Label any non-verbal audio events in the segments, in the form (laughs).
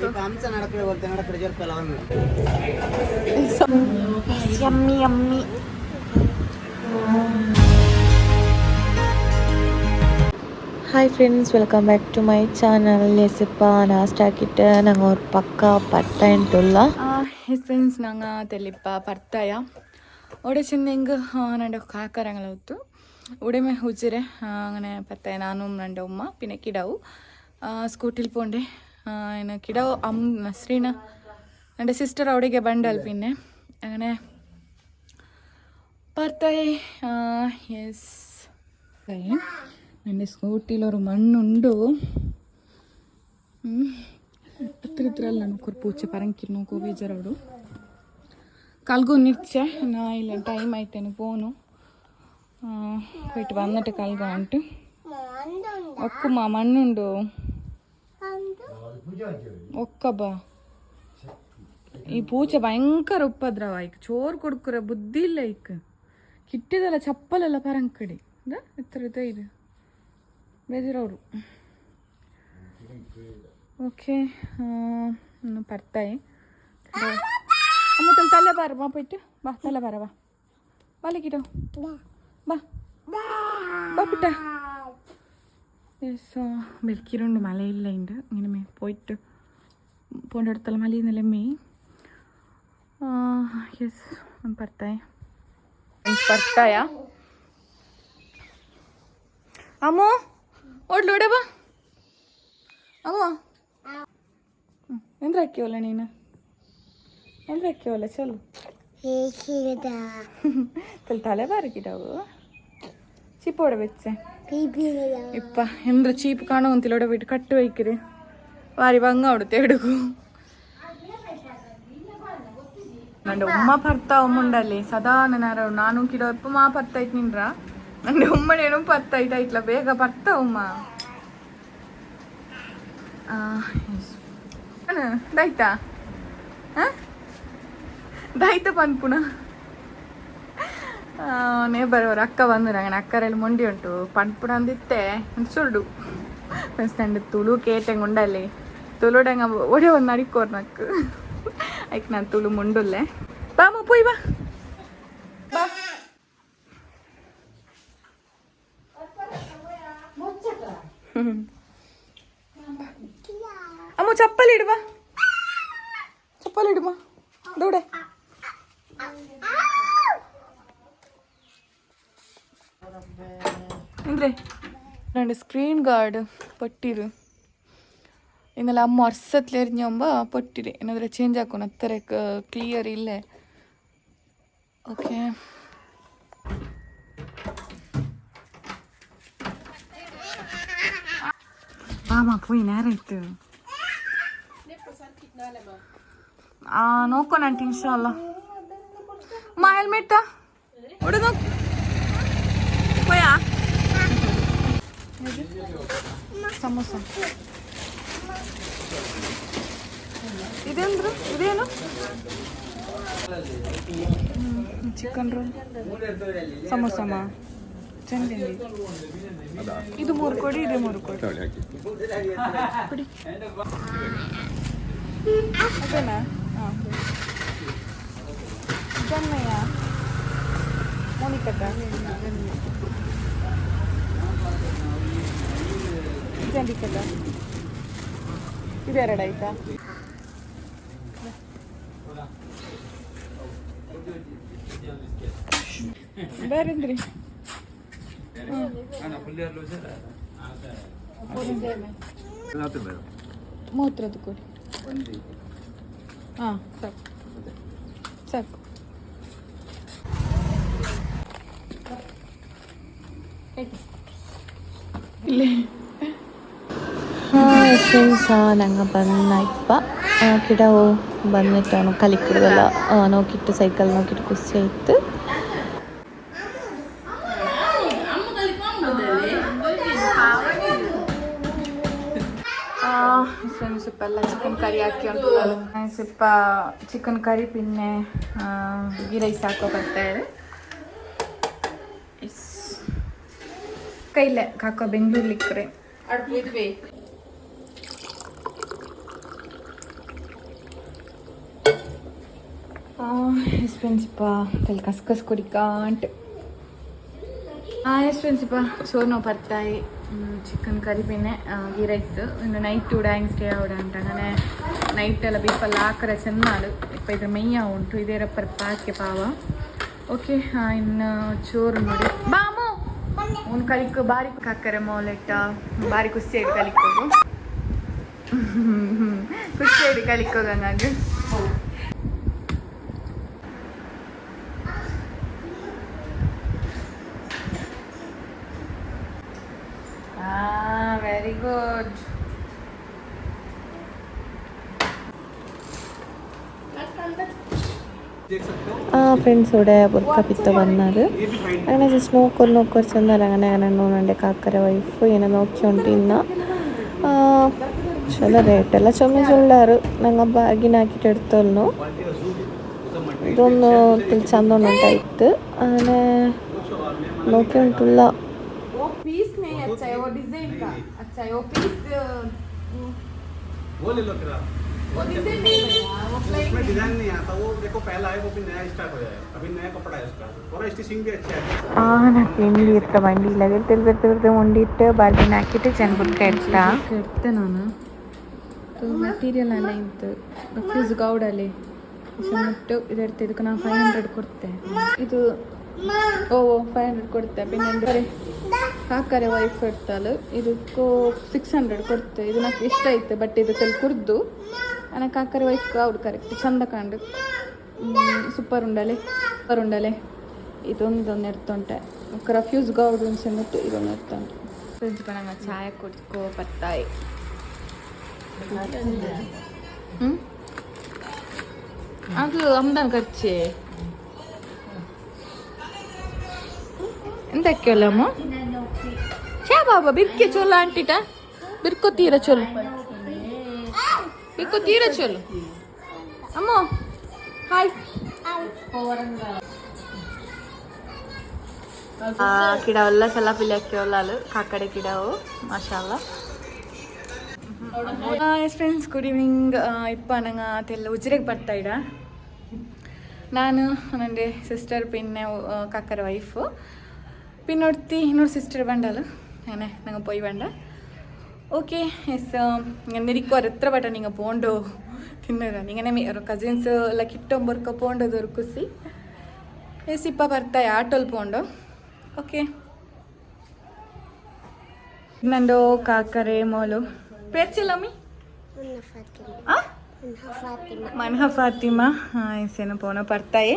इथं आमचं नडकडे वरते नडकडे जर पेलावर मिळतो yummy yummy hi friends welcome back to my channel எசிப்பா நாஸ்டாக்கிட்ட நாங்கள் ஒரு பக்கா பட்டாயின்ட்டுள்ளா எஸ் ஃப்ரெண்ட்ஸ் நாங்கள் தெளிப்பா பர்த்தாயா ಒಡೆಚಿಂದ ಹಿಂಗೆ ನಂಡು ಕಾಕರಂಗಳ ಹೊತ್ತು ಉಡೆಮೆ ಹುಜಿರೆ ಅಂಗನೆ ಪತ್ತೆ ನಾನು ನಂಡು ಅಮ್ಮ ಪಿನಕಿಡವು ಸ್ಕೂಟಿಲ್ ಪೋಂಡೆ എനിക്കിട അം നസ്രീന എൻ്റെ സിസ്റ്റർ അവിടേക്ക് ബണ്ടൽ പിന്നെ അങ്ങനെ ಬರ್ತಾಯಿ ಎಸ್ ನನ್ನ ಸ್ಕೂಟಿಲೊರು ಮಣ್ಣುಂಡು ಹತ್ರ ಹತ್ರಲ್ಲ ನನಗೆ ಪೂಜೆ ಪರಂಕಿರ್ ನೋಕೋ ಬೇಜಾರವಡು ಕಲ್ಗು ನಿಚ್ಚೆ ನಾ ಇಲ್ಲ ಟೈಮ್ ಆಯ್ತೇನು ಫೋನು ಕೊಟ್ಟು ಬಂದಟ ಕಲ್ಗ ಅಂಟು ಒಕ್ಕು ಮಣ್ಣುಂಡು ఒక్కబా ఈ పూచ భయంకర ఉపద్రవ ఇక చోర్ కొడుకురా బుద్ధి ఇల్ల ఇక ಕಿಟ್ಟಿದೆಲ್ಲ ಚಪ್ಪಲೆಲ್ಲ ಪರಂಕಡಿ ಇತರ ಇದೆ ಬೇದಿರೋರು ಓಕೆ ಇನ್ನು ಬರ್ತಾಯಿ ಅಮ್ಮ ತಲೆ ಬಾರ ಬಾ ಬಿಟ್ಟು ಬಾ ತಲೆ ಬಾರ ಬಾ ಬಾಲಿಗಿಡೋ ಬಾ ಬಾ ಬಾ ಪುಟ್ಟ സോ മലയില്ല ഉണ്ട് ഇങ്ങനെ മേ പോയിട്ട് പോകേണ്ട അടുത്തുള്ള മലയിൽ നിന്നല്ലേ മെയ് യെസ് പർത്തായ പർത്തായ അമ്മോ ഓടലൂടെ പോ അമ്മോ എന്താക്കിയോല്ല നീന എന്താക്കിയോല്ല ചലോ തല പറക്കിട്ടാവോ சீப்போட வச்சேன் ഇപ്പ എന്ത് ചീപ്പ് കാണോ തിലോടെ പോയിട്ട് കട്ട് വയ്ക്കര് വാരി ഭംഗ അവിടുത്തെ എടുക്കും ನಂಡ ಉಮ್ಮ ಪರ್ತಾ ಉಮ್ಮುಂಡಲ್ಲಿ ಸದಾ ನೆನಾರ ನಾನು ಕಿಡೋ ಎಪ್ಪ ಮಾ ಪರ್ತಾ ಇಟ್ ನಿಂದ್ರ ನಂಡ ಉಮ್ಮನೇನು ಪರ್ತಾ ಇಟ್ ಐತ್ಲ ಬೇಗ ಪರ್ತಾ ಉಮ್ಮ ದಾಯ್ತಾ ಹ ದಾಯ್ತಾ ಬಂದ್ಪುಣ ನೇಬರ್ ಅವ್ರ ಅಕ್ಕ ಬಂದ್ರು ಅಂಗನ ಅಕ್ಕರಲ್ಲಿ ಮೊಂಡಿ ಉಂಟು ಪಂಡ್ಪುಡ ಅಂದಿತ್ತೆ ಸುಳ್ಳು ಫಸ್ಟ್ ತುಳು ಕೇಟಂಗ್ ಉಂಡಲ್ಲಿ ತುಳುಡಂಗ ಒಡೆ ಒಂದು ನಡಿಕೋರ್ ನಕ್ಕು ಐಕ್ ನಾನು ತುಳು ಮುಂಡುಲ್ಲೆ ಬಾ ಮುಪ್ಪು ಬಾ ಬಾ അമ്മ ചപ്പലിടുവാ ചപ്പലിടുമോ ഇതൂടെ ಅಂದ್ರೆ ನೋಡಿ ಸ್ಕ್ರೀನ್ ಗಾರ್ಡ್ ಪಟ್ಟಿರು ಇನ್ನೆಲ್ಲ ಅಮ್ಮ ಅರ್ಸತ್ಲೆ ಎರಿഞ്ഞാകുമ്പ ಪಟ್ಟಿರಿ ಏನಾದ್ರೆ ಚೇಂಜ್ ಹಾಕೋಣ ಅತ್ತರ ಕ್ಲಿಯರ್ ಇಲ್ಲೇ ಓಕೆ ಹೆಲ್ಮೆಟ್ പോയി ಸಮೋಸ ಇದೇನು ಇದೇನು ಚಿಕನ್ ರೋಲ್ ಸಮೋಸಮ್ಮ ಚಂದ ಇದು ಮೂರು ಕೊಡಿ ಇದೇ ಮೂರು ಕೊಡಿ ಅದೇನಾ ಹಾಂ വേണ്ടിയിട്ടല്ലോ ഇത് എരടായിട്ടാ വേറെന്തിരി ಮೂತ್ರದ್ದು ಕೊಡಿ ಹಾಂ ಸಾಕು ಸಾಕು ಇಲ್ಲೇ ಎಸ್ ಸಹ ನಂಗೆ ಬಂದಾಯ್ಪ ಕಿಡ ಬಂದಿತ್ತು ಅವನು ಕಲಿಕಿಡ್ದಲ್ಲ ನೋಕಿಟ್ಟು ಸೈಕಲ್ ನೋಕಿಟ್ಟು ಖುಷಿ ಆಯಿತು ಸ್ವಲ್ಪ ಎಲ್ಲ ಚಿಕನ್ ಕರಿ ಹಾಕಿ ಉಂಟು ಸ್ವಲ್ಪ ಚಿಕನ್ ಕರಿ ಪಿನ್ನೆ ಈ ರೈಸ್ ಹಾಕೋ ಬರ್ತಾ ಇದೆ ಕೈಲೆ ಹಾಕೋ ಬೆಂಗಳೂರ್ಲಿಕ್ಕರೆ ಬೇಕು ಎಸ್ ಫ್ರೆಂಡ್ಸಪ್ಪ ತಲೆ ಕಸ್ ಕಸ್ ಕುಡಿಕಾಂಟ್ ಹಾಂ ಎಸ್ ಫ್ರೆಂಡ್ಸಪ್ಪ ಸೊ ಪರ್ತಾಯಿ ಬರ್ತಾಯಿ ಚಿಕನ್ ಕರಿ ಪೀನೆ ಗೀ ರೈಸ್ ಇನ್ನು ನೈಟ್ ಉಡಾಂಗ್ ಸ್ಟೇ ಉಡಾಂಟಾಗನೆ ನೈಟ್ ಎಲ್ಲ ಬೀಪಲ್ಲ ಹಾಕರೆ ಚೆನ್ನಾಡು ಇಪ್ಪ ಇದ್ರ ಮೈಯ ಉಂಟು ಇದೇ ರಪ್ಪರ್ ಪಾಕೆ ಪಾವ ಓಕೆ ಇನ್ನು ಚೋರು ನೋಡಿ ಬಾಮು ಒಂದು ಕಲಿಕ್ ಬಾರಿ ಹಾಕರೆ ಮೌಲೆಟ್ಟ ಬಾರಿ ಖುಷಿ ಕಲಿಕೋದು (laughs) ಖುಷಿ ಕಲಿಕೋದು ಹಂಗಾಗಿ very good. ആ ഫ്രണ്ട്സ് ഇവിടെ ಬುರ್ಕ പിത്ത ಬಂದಾದ അങ്ങനെ ജസ്റ്റ് നോക്കൊരു നോക്കൊരു ചെന്നാൽ അങ്ങനെ അങ്ങനെ നോന്നുണ്ട് കാക്കര വൈഫ് ഇങ്ങനെ നോക്കിക്കൊണ്ട് ചില റേറ്റെല്ലാം ചുമ ചൊല്ലാറ് ഞങ്ങൾ ബാഗിനാക്കിയിട്ട് എടുത്തോന്നു ഇതൊന്ന് തിരിച്ചാന്നോണ്ടായിട്ട് അങ്ങനെ നോക്കിയിട്ടുള്ള पीस नहीं अच्छा है वो डिजाइन का अच्छा ಆ ನಾ ತಿಂಡಿ ಇರ್ತ ಬಂಡಿ ಇಲ್ಲದೆ ತಿರ್ದ ತಿರ್ದ ಉಂಡಿಟ್ಟು ಬಾರ್ಬಿನ ಹಾಕಿಟ್ಟು ಚಂದ್ಬಿಟ್ಟು ಇರ್ತ ನಾನು ಮೆಟೀರಿಯಲ್ ಎಲ್ಲ ಇತ್ತು ಫ್ಯೂಸ್ ಗೌಡಲ್ಲಿ ಮುಟ್ಟು ಇದಿರ್ತೆ ಇದಕ್ಕೆ ನಾನು ಫೈವ್ ಹಂಡ್ರೆಡ್ ಕೊಡ್ತೆ ಇದು ಓ ಫೈವ್ ಹಂಡ್ರೆಡ್ ಕೊಡ್ತೆ ಪಿನ್ ಕಾಕರೆ ವೈಫ್ ಕೊಡ್ತಾಳು ಇದಕ್ಕೂ ಸಿಕ್ಸ್ ಹಂಡ್ರೆಡ್ ಕೊಡ್ತೆ ಇದು ನನಗೆ ಇಷ್ಟ ಐತೆ ಬಟ್ ಇದು ತಲೆ ಕುರ್ದು ನನಗೆ ಕಾಕರೆ ವೈಫ್ ಅವ್ರು ಕರೆಕ್ಟ್ ಚಂದ ಕಂಡು ಸೂಪರ್ ಉಂಡಲೆ ಸೂಪರ್ ಉಂಡಲೆ ಇದೊಂದೊಂದು ಎರ್ತೊಂಟೆ ಕ್ರಫ್ಯೂಸ್ ಗೌಡ್ ಉಂಟು ಇದೊಂದು ಎರ್ತೊಂಟೆ ಫ್ರಿಜ್ ಬಣ್ಣ ಚಾಯ್ ಕುಡ್ಕೋ ಬರ್ತಾಯಿ ಹ್ಞೂ ಅದು ಅಮ್ದಾನ್ ಖರ್ಚೆ ಎಂತಕ್ಕೆ ಒಲ್ಲಮ್ಮ ಶಾ ಬಾಬಾ ಬಿರ್ಕೆ ಚೊಲ್ಲ ಅಂಟಿಟ ಬಿರ್ಕೋ ತೀರ ಚೊಲ್ಲು ಬಿರ್ಕೋ ತೀರ ಚೊಲ್ಲು ಅಮ್ಮ ಹಾಯ್ కిడ వల్ల చాలా పిల్లకి వెళ్ళాలి కాకడ కిడవు masala yes friends good evening ಇಪ್ಪ ನಂಗೆ ಅದೆಲ್ಲ ಉಜ್ರೆಗೆ ಬರ್ತಾ ಇಡ ನಾನು ನನಗೆ ಸಿಸ್ಟರ್ ಪಿನ್ನೆ ಕಕ್ಕರ ವೈಫು പിന്നൊരുത്തി എന്നോട് സിസ്റ്റർ വേണ്ടാല് അങ്ങനെ ഞങ്ങൾ പോയി വേണ്ട ഓക്കെ എസ് എന്നിരിക്കും എത്ര പെട്ടെന്ന് നിങ്ങൾ പോകണ്ടോ തിന്നതാ ഇങ്ങനെ കസിൻസ് അല്ല എല്ലാം കിട്ടുമ്പോഴൊക്കെ പോകേണ്ടത് ഒരു കുസി എസ് ഇപ്പം ഭർത്തായ ആട്ടോൽ പോകണ്ടോ ഓക്കെ നന്ദോ കാക്കറെ മോലോ പേര് ചെല്ലമ്മി മൻഹ ഫാത്തിമ ആ എസ് പോണോ ഭർത്തായേ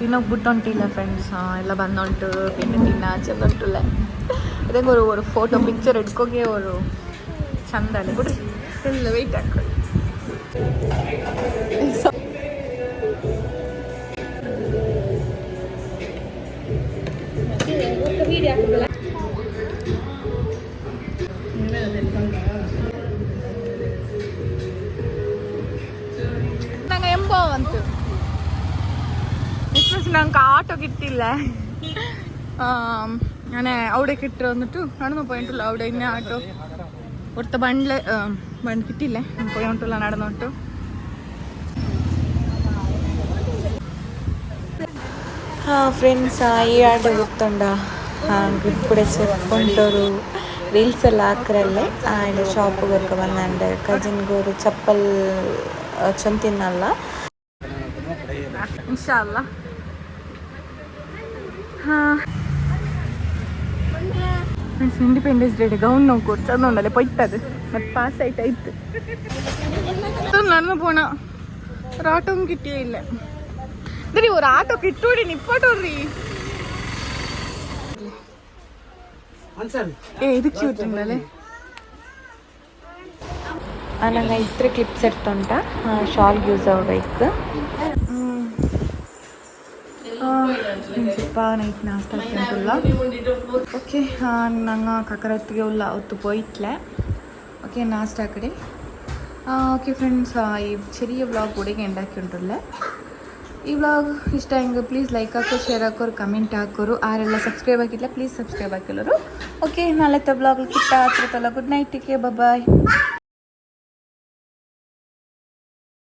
ತಿನ್ನೋಕೆ ಬಿಟ್ಟು ಹೊಂಟಿಲ್ಲ ಫ್ರೆಂಡ್ಸ್ ಎಲ್ಲ ಬಂದೊಂಟು ತಿನ್ನ ತಿನ್ನ ಚಂದ ಅದೇ ಅವರು ಅವರು ಫೋಟೋ ಪಿಕ್ಚರ್ ಇಟ್ಕೋಗಿ ಅವರು ಚಂದ ಅಲ್ಲಿ ಫುಲ್ ಎಲ್ಲ ವೆಯ್ಟ್ ಹಾಕೊಳ್ಳಿ ವೀಡಿಯೋ ഓട്ടോ കിട്ടില്ലേ ഞാൻ അവിടെ കിട്ടു വന്നിട്ടു നടന്നു പോയിട്ടുള്ളു അവിടെ ഇന്ന ഓട്ടോ ഇവിടുത്തെ ബണ്ടില് ബണ്ട് കിട്ടില്ലേ പോയിട്ടുള്ള നടന്നോട്ടു ആ ഫ്രണ്ട്സ് ആ ഈ ആട് കുത്തുണ്ടോ ഇവിടെ ചെറുപ്പൊണ്ടൊരു റീൽസെല്ലാം ആക്കരല്ലേ ആ എൻ്റെ ഷോപ്പുകൾക്ക് വന്നുണ്ട് കജിൻ ഗോർ ചപ്പൽ ചെന്തിന്നല്ല ಫ್ರೆಂಡ್ಸ್ ಇಂಡಿಪೆಂಡೆನ್ಸ್ ಡೇಗೆ ಗೌನ್ ನಾವು ಕೊಟ್ಟು ಚಂದ ಉಂಡಲ್ಲ ಪೊಯ್ತದೆ ಮತ್ತೆ ಪಾಸ್ ಆಯ್ತು ಆಯ್ತು ನನ್ನ போன ஒரு ஆட்டோவும் கிட்டே இல்லை சரி ஒரு ஆட்டோ கிட்டோடி நிப்பாட்டோரி ஏ இது கியூட் உண்டாலே ನಂಗೆ ಇದ್ರ ಕ್ಲಿಪ್ಸ್ ಎಡ್ತುಂಟ ಶಾಲ್ಗೆ ಯೂಸ್ ಆಗಬೇಕು ಸ್ವಲ್ಪ ನೈಟ್ ನಾಷ್ಟ ತಿಂಟುಲ್ಲ ಓಕೆ ನಂಗೆ ಕಕರತ್ತಿಗೆ ಉಲ್ಲ ಅವತ್ತು ಪೋಯಿಟ್ಲೆ ಓಕೆ ನಾಷ್ಟ ಕಡೆ ಓಕೆ ಫ್ರೆಂಡ್ಸ್ ಈ ചെറിയ ವ್ಲಾಗ್ കൂടെಗೆ ಎಂಡಾಕಿ ಉಂಟುಲ್ಲ ಈ ವ್ಲಾಗ್ ಇಷ್ಟ ಹೆಂಗೆ ಪ್ಲೀಸ್ ಲೈಕ್ ಹಾಕೋರು ಶೇರ್ ಹಾಕೋರು ಕಮೆಂಟ್ ಹಾಕೋರು ಆರೆಲ್ಲ ಸಬ್ಸ್ಕ್ರೈಬ್ ಆಗಿಲ್ಲ ಪ್ಲೀಸ್ ಸಬ್ಸ್ಕ್ರೈಬ್ ಹಾಕಿಲ್ಲರು ಓಕೆ ನಾಳೆ ವ್ಲಾಗ್ ಕಿಟ್ಟ ಹತ್ರ ಗುಡ್ ನೈಟ್ ಟೇಕ್ ಬಾಯ್